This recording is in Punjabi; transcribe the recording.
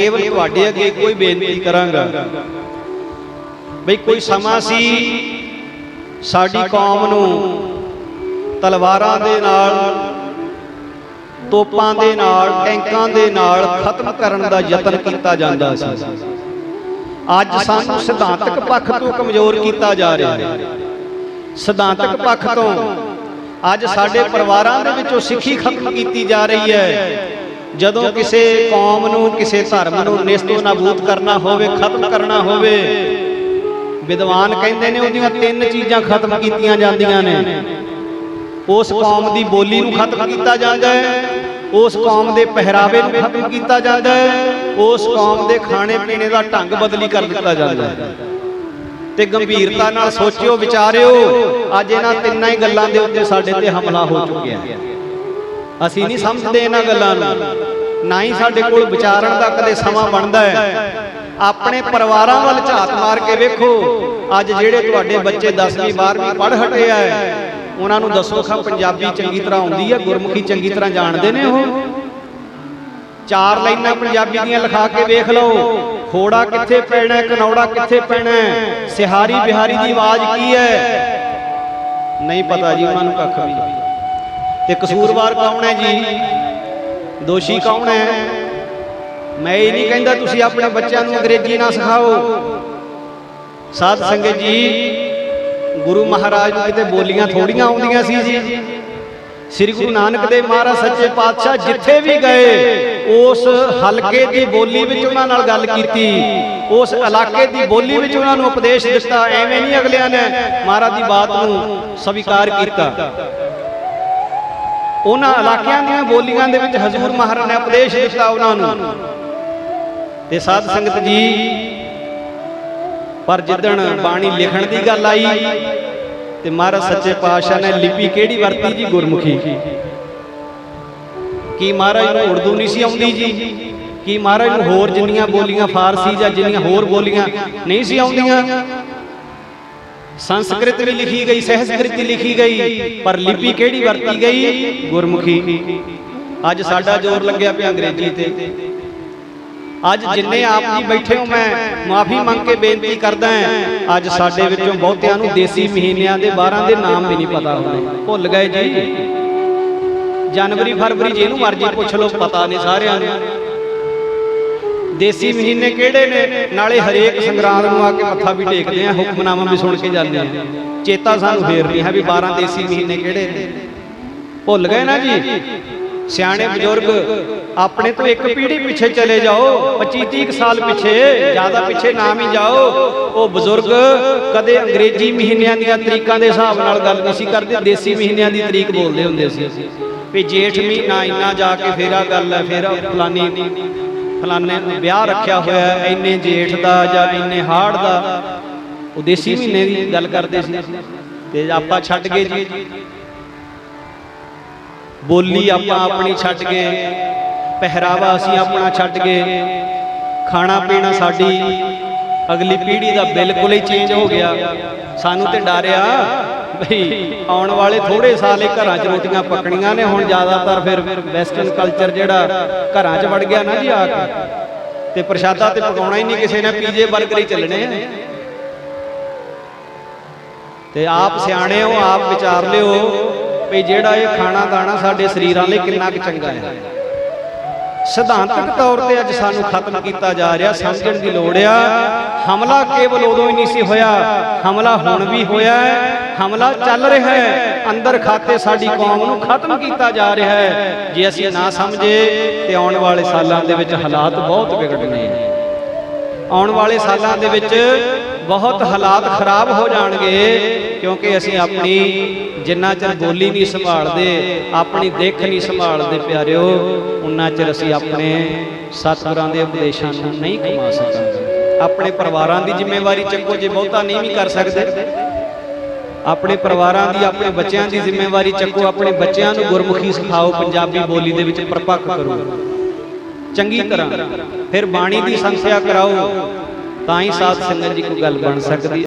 ਕੇਵਲ ਤੁਹਾਡੇ ਅੱਗੇ ਕੋਈ ਬੇਨਤੀ ਕਰਾਂਗਾ। ਬਈ ਕੋਈ ਸਮਾਂ ਸੀ ਸਾਡੀ ਕੌਮ ਨੂੰ ਤਲਵਾਰਾਂ ਦੇ ਨਾਲ ਤੋਪਾਂ ਦੇ ਨਾਲ ਟੈਂਕਾਂ ਦੇ ਨਾਲ ਖਤਮ ਕਰਨ ਦਾ ਯਤਨ ਕੀਤਾ ਜਾਂਦਾ ਸੀ। ਅੱਜ ਸਾਨੂੰ ਸਿਧਾਂਤਕ ਪੱਖ ਤੋਂ ਕਮਜ਼ੋਰ ਕੀਤਾ ਜਾ ਰਿਹਾ ਹੈ। ਸਿਧਾਂਤਕ ਪੱਖ ਤੋਂ ਅੱਜ ਸਾਡੇ ਪਰਿਵਾਰਾਂ ਦੇ ਵਿੱਚੋਂ ਸਿੱਖੀ ਖਤਮ ਕੀਤੀ ਜਾ ਰਹੀ ਹੈ। ਜਦੋਂ ਕਿਸੇ ਕੌਮ ਨੂੰ ਕਿਸੇ ਧਰਮ ਨੂੰ ਨਿਸਤੋ ਨਾਬੂਦ ਕਰਨਾ ਹੋਵੇ ਖਤਮ ਕਰਨਾ ਹੋਵੇ। ਵਿਦਵਾਨ ਕਹਿੰਦੇ ਨੇ ਉਹਦੀਆਂ ਤਿੰਨ ਚੀਜ਼ਾਂ ਖਤਮ ਕੀਤੀਆਂ ਜਾਂਦੀਆਂ ਨੇ। ਉਸ ਕੌਮ ਦੀ ਬੋਲੀ ਨੂੰ ਖਤਮ ਕੀਤਾ ਜਾਂਦਾ ਹੈ। ਉਸ ਕੌਮ ਦੇ ਪਹਿਰਾਵੇ ਨੂੰ ਖਤਮ ਕੀਤਾ ਜਾਂਦਾ ਹੈ। ਉਸ ਕੌਮ ਦੇ ਖਾਣੇ ਪੀਣੇ ਦਾ ਢੰਗ ਬਦਲੀ ਕਰ ਦਿੱਤਾ ਜਾਂਦਾ ਹੈ। ਤੇ ਗੰਭੀਰਤਾ ਨਾਲ ਸੋਚਿਓ ਵਿਚਾਰਿਓ ਅੱਜ ਇਹਨਾਂ ਤਿੰਨਾਂ ਹੀ ਗੱਲਾਂ ਦੇ ਉੱਤੇ ਸਾਡੇ ਤੇ ਹਮਲਾ ਹੋ ਚੁੱਕਿਆ ਅਸੀਂ ਨਹੀਂ ਸਮਝਦੇ ਇਹਨਾਂ ਗੱਲਾਂ ਨੂੰ। ਨਾ। ਹੀ ਸਾਡੇ ਕੋਲ ਵਿਚਾਰਨ ਦਾ ਕਦੇ ਸਮਾਂ ਬਣਦਾ ਹੈ। ਆਪਣੇ ਪਰਿਵਾਰਾਂ ਵੱਲ ਝਾਤ ਮਾਰ ਕੇ ਵੇਖੋ। ਅੱਜ ਜਿਹੜੇ ਤੁਹਾਡੇ ਬੱਚੇ 10ਵੀਂ 12ਵੀਂ ਪੜ੍ਹ ਹਟੇ ਆ ਉਹਨਾਂ ਨੂੰ ਦੱਸੋ ਖਾ ਪੰਜਾਬੀ ਚੰਗੀ ਤਰ੍ਹਾਂ ਆਉਂਦੀ ਹੈ ਗੁਰਮੁਖੀ ਚੰਗੀ ਤਰ੍ਹਾਂ ਜਾਣਦੇ ਨੇ ਉਹ? ਚਾਰ ਲਾਈਨਾਂ ਪੰਜਾਬੀ ਦੀਆਂ ਲਿਖਾ ਕੇ ਵੇਖ ਲਓ। ਖੋੜਾ ਕਿੱਥੇ ਪੈਣਾ ਕਨੌੜਾ ਕਿੱਥੇ ਪੈਣਾ ਸਿਹਾਰੀ ਬਿਹਾਰੀ ਦੀ ਆਵਾਜ਼ ਕੀ ਹੈ? ਨਹੀਂ ਪਤਾ ਜੀ ਉਹਨਾਂ ਨੂੰ ਕੱਖ ਵੀ ਤੇ ਕਸੂਰਵਾਰ ਕੌਣ ਹੈ ਜੀ? ਦੋਸ਼ੀ ਕੌਣ ਹੈ? ਮੈਂ ਇਹ ਨਹੀਂ ਕਹਿੰਦਾ ਤੁਸੀਂ ਆਪਣੇ ਬੱਚਿਆਂ ਨੂੰ ਅੰਗਰੇਜ਼ੀ ਨਾ ਸਿਖਾਓ। ਸਾਧ ਸੰਗਤ ਜੀ ਗੁਰੂ ਮਹਾਰਾਜ ਨੂੰ ਕਿਤੇ ਬੋਲੀਆਂ ਥੋੜੀਆਂ ਆਉਂਦੀਆਂ ਸੀ ਜੀ। ਸ੍ਰੀ ਗੁਰੂ ਨਾਨਕ ਦੇਵ ਮਹਾਰਾਜ ਸੱਚੇ ਪਾਤਸ਼ਾਹ ਜਿੱਥੇ ਵੀ ਗਏ ਉਸ ਹਲਕੇ ਦੀ ਬੋਲੀ ਵਿੱਚ ਉਹਨਾਂ ਨਾਲ ਗੱਲ ਕੀਤੀ। ਉਸ ਇਲਾਕੇ ਦੀ ਬੋਲੀ ਵਿੱਚ ਉਹਨਾਂ ਨੂੰ ਉਪਦੇਸ਼ ਦਿੱਤਾ ਐਵੇਂ ਨਹੀਂ ਅਗਲਿਆਂ ਨੇ ਮਹਾਰਾਜ ਦੀ ਬਾਤ ਨੂੰ ਸਵੀਕਾਰ ਕੀਤਾ। ਉਹਨਾਂ ਇਲਾਕਿਆਂ ਦੀਆਂ ਬੋਲੀਆਂ ਦੇ ਵਿੱਚ ਹਜ਼ੂਰ ਮਹਾਰਾਜ ਨੇ ਉਪਦੇਸ਼ ਦਿੱਤਾ ਉਹਨਾਂ ਨੂੰ। ਤੇ ਸਾਧ ਸੰਗਤ ਜੀ, ਪਰ ਜਿੱਦਣ ਬਾਣੀ ਲਿਖਣ ਦੀ ਗੱਲ ਆਈ, ਤੇ ਮਹਾਰਾਜ ਸੱਚੇ ਪਾਤਸ਼ਾਹ ਨੇ ਲਿਪੀ ਕਿਹੜੀ ਵਰਤੀ ਜੀ? ਗੁਰਮੁਖੀ। ਕੀ ਮਹਾਰਾਜ ਨੂੰ ਉਰਦੂ ਨਹੀਂ ਸੀ ਆਉਂਦੀ ਜੀ? ਕੀ ਮਹਾਰਾਜ ਨੂੰ ਹੋਰ ਜਿੰਨੀਆਂ ਬੋਲੀਆਂ ਫਾਰਸੀ ਜਾਂ ਜਿੰਨੀਆਂ ਹੋਰ ਬੋਲੀਆਂ ਨਹੀਂ ਸੀ ਆਉਂਦੀਆਂ? ਸੰਸਕ੍ਰਿਤ ਵੀ ਲਿਖੀ ਗਈ, ਸਹਿਸਕ੍ਰਿਤ ਲਿਖੀ ਗਈ, ਪਰ ਲਿਪੀ ਕਿਹੜੀ ਵਰਤੀ ਗਈ? ਗੁਰਮੁਖੀ। ਅੱਜ ਸਾਡਾ ਜ਼ੋਰ ਲੱਗਿਆ ਪਿਆ ਅੰਗਰੇਜ਼ੀ ਤੇ। ਅੱਜ ਜਿੰਨੇ ਆਪ ਜੀ ਬੈਠੇ ਹੋ, ਮੈਂ ਮਾਫੀ ਮੰਗ ਕੇ ਬੇਨਤੀ ਕਰਦਾ ਹਾਂ, ਅੱਜ ਸਾਡੇ ਵਿੱਚੋਂ ਬਹੁਤਿਆਂ ਨੂੰ ਦੇਸੀ ਮਹੀਨਿਆਂ ਦੇ 12 ਦੇ ਨਾਮ ਵੀ ਨਹੀਂ ਪਤਾ ਹੋਣੇ ਭੁੱਲ ਗਏ ਜੀ। ਜਨਵਰੀ, ਫਰਵਰੀ, ਜਿਹਨੂੰ ਮਰਜ਼ੀ ਪੁੱਛ ਲਓ, ਪਤਾ ਨਹੀਂ ਸਾਰਿਆਂ ਨੂੰ। ਦੇਸੀ ਮਹੀਨੇ ਕਿਹੜੇ ਨੇ? ਨਾਲੇ ਹਰੇਕ ਸੰਗਰਾਂਦ ਨੂੰ ਆ ਕੇ ਮੱਥਾ ਵੀ ਟੇਕਦੇ ਆ, ਹੁਕਮਨਾਮਾ ਵੀ ਸੁਣ ਕੇ ਜਾਂਦੇ ਆ। ਚੇਤਾ ਸਾਨੂੰ ਫੇਰ ਨਹੀਂ ਹੈ ਵੀ 12 ਦੇਸੀ ਮਹੀਨੇ ਕਿਹੜੇ ਨੇ। ਭੁੱਲ ਗਏ ਨਾ ਜੀ? ਸਿਆਣੇ ਬਜ਼ੁਰਗ, ਆਪਣੇ ਤੋਂ ਇੱਕ ਪੀੜ੍ਹੀ ਪਿੱਛੇ ਚਲੇ ਜਾਓ 25 30 ਸਾਲ ਪਿੱਛੇ, ਜ਼ਿਆਦਾ ਪਿੱਛੇ ਨਾ ਵੀ ਜਾਓ। ਉਹ ਬਜ਼ੁਰਗ ਕਦੇ ਅੰਗਰੇਜ਼ੀ ਮਹੀਨਿਆਂ ਦੀਆਂ ਤਰੀਕਾਂ ਦੇ ਹਿਸਾਬ ਨਾਲ ਗੱਲ ਨਹੀਂ ਸੀ ਕਰਦੇ, ਦੇਸੀ ਮਹੀਨਿਆਂ ਦੀ ਤਰੀਕ ਬੋਲਦੇ ਹੁੰਦੇ ਸੀ। ਵੀ ਜੇਠ ਮਹੀਨਾ ਇੰਨਾ ਜਾ ਕੇ ਫੇਰਾ, ਗੱਲ ਹੈ ਫੇਰ, ਫਲਾਨੀ ਫਲਾਣੇ ਨੂੰ ਵਿਆਹ ਰੱਖਿਆ ਹੋਇਆ ਇੰਨੇ ਜੇਠ ਦਾ ਜਾਂ ਇੰਨੇ ਹਾੜ ਦਾ ਉਹ ਦੇਸੀ ਮਹੀਨੇ ਦੀ ਗੱਲ ਕਰਦੇ ਸੀ। ਤੇ ਆਪਾਂ ਛੱਡ ਗਏ ਜੀ। ਬੋਲੀ ਆਪਾਂ ਆਪਣੀ ਛੱਡ ਗਏ। ਪਹਿਰਾਵਾ ਅਸੀਂ ਆਪਣਾ ਛੱਡ ਗਏ। ਖਾਣਾ ਪੀਣਾ ਸਾਡੀ ਅਗਲੀ ਪੀੜ੍ਹੀ ਦਾ ਬਿਲਕੁਲ ਹੀ ਚੇਂਜ ਹੋ ਗਿਆ। ਸਾਨੂੰ ਤੇ ਡਰਿਆ ਬਈ ਆਉਣ ਵਾਲੇ ਥੋੜੇ ਸਾਲੇ ਘਰਾਂ 'ਚ ਰੋਟੀਆਂ ਪੱਕਣੀਆਂ ਨੇ, ਹੁਣ ਜ਼ਿਆਦਾਤਰ ਫਿਰ ਵੈਸਟਰਨ ਕਲਚਰ ਜਿਹੜਾ ਘਰਾਂ 'ਚ ਵੜ ਗਿਆ ਨਾ ਜੀ ਆ ਕੇ। ਤੇ ਪ੍ਰਸ਼ਾਦਾ ਤੇ ਪਕਾਉਣਾ ਹੀ ਨਹੀਂ ਕਿਸੇ ਨੇ ਪੀਜੇ 버ਗਰ ਹੀ ਚੱਲਣੇ ਆ। ਤੇ ਆਪ ਸਿਆਣੇ ਹੋ, ਆਪ ਵਿਚਾਰ ਲਿਓ ਵੀ ਜਿਹੜਾ ਇਹ ਖਾਣਾ ਦਾਣਾ ਸਾਡੇ ਸਰੀਰਾਂ ਲਈ ਕਿੰਨਾ ਕੁ ਚੰਗਾ ਹੈ। ਸਿਧਾਂਤਕ ਤੌਰ ਤੇ ਅੱਜ ਸਾਨੂੰ ਖਤਮ ਕੀਤਾ ਜਾ ਰਿਹਾ ਸਮਝਣ ਦੀ ਲੋੜ ਆ। ਹਮਲਾ ਕੇਵਲ ਉਦੋਂ ਹੀ ਨਹੀਂ ਸੀ ਹੋਇਆ। ਹਮਲਾ ਹੁਣ ਵੀ ਹੋਇਆ ਹੈ। ਹਮਲਾ ਚੱਲ ਰਿਹਾ ਹੈ। ਅੰਦਰ ਖਾਤੇ ਸਾਡੀ ਕੌਮ ਨੂੰ ਖਤਮ ਕੀਤਾ ਜਾ ਰਿਹਾ ਹੈ। ਜੇ ਅਸੀਂ ਨਾ ਸਮਝੇ ਤੇ ਆਉਣ ਵਾਲੇ ਸਾਲਾਂ ਦੇ ਵਿੱਚ ਹਾਲਾਤ ਬਹੁਤ ਵਿਗੜਨੇ ਆ। ਆਉਣ ਵਾਲੇ ਸਾਲਾਂ ਦੇ ਵਿੱਚ ਬਹੁਤ ਹਾਲਾਤ ਖਰਾਬ ਹੋ ਜਾਣਗੇ, ਕਿਉਂਕਿ ਅਸੀਂ ਆਪਣੀ ਜਿੰਨਾ ਚਿਰ ਬੋਲੀ ਨਹੀਂ ਸੰਭਾਲਦੇ, ਆਪਣੀ ਦੇਖ ਨਹੀਂ ਸੰਭਾਲਦੇ ਪਿਆਰਿਓ, ਉਨਾ ਚਿਰ ਅਸੀਂ ਆਪਣੇ ਸਤਿਗੁਰਾਂ ਦੇ ਉਪਦੇਸ਼ਾਂ ਨੂੰ ਨਹੀਂ ਕਮਾ ਸਕਾਂਗੇ। ਆਪਣੇ ਪਰਿਵਾਰਾਂ ਦੀ ਜ਼ਿੰਮੇਵਾਰੀ ਚੱਕੋ ਜੇ ਬਹੁਤਾ ਨਹੀਂ ਵੀ ਕਰ ਸਕਦੇ। ਆਪਣੇ ਪਰਿਵਾਰਾਂ ਦੀ, ਆਪਣੇ ਬੱਚਿਆਂ ਦੀ ਜ਼ਿੰਮੇਵਾਰੀ ਚੱਕੋ, ਆਪਣੇ ਬੱਚਿਆਂ ਨੂੰ ਗੁਰਮੁਖੀ ਸਿਖਾਓ, ਪੰਜਾਬੀ ਬੋਲੀ ਦੇ ਵਿੱਚ ਪਰਪੱਕ ਕਰੋ। ਚੰਗੀ ਤਰ੍ਹਾਂ ਫਿਰ ਬਾਣੀ ਦੀ ਸੰਥਿਆ ਕਰਾਓ ਤਾਂ ਹੀ ਸਾਧ ਸੰਗਤ ਜੀ ਕੋਈ ਗੱਲ ਬਣ ਸਕਦੀ।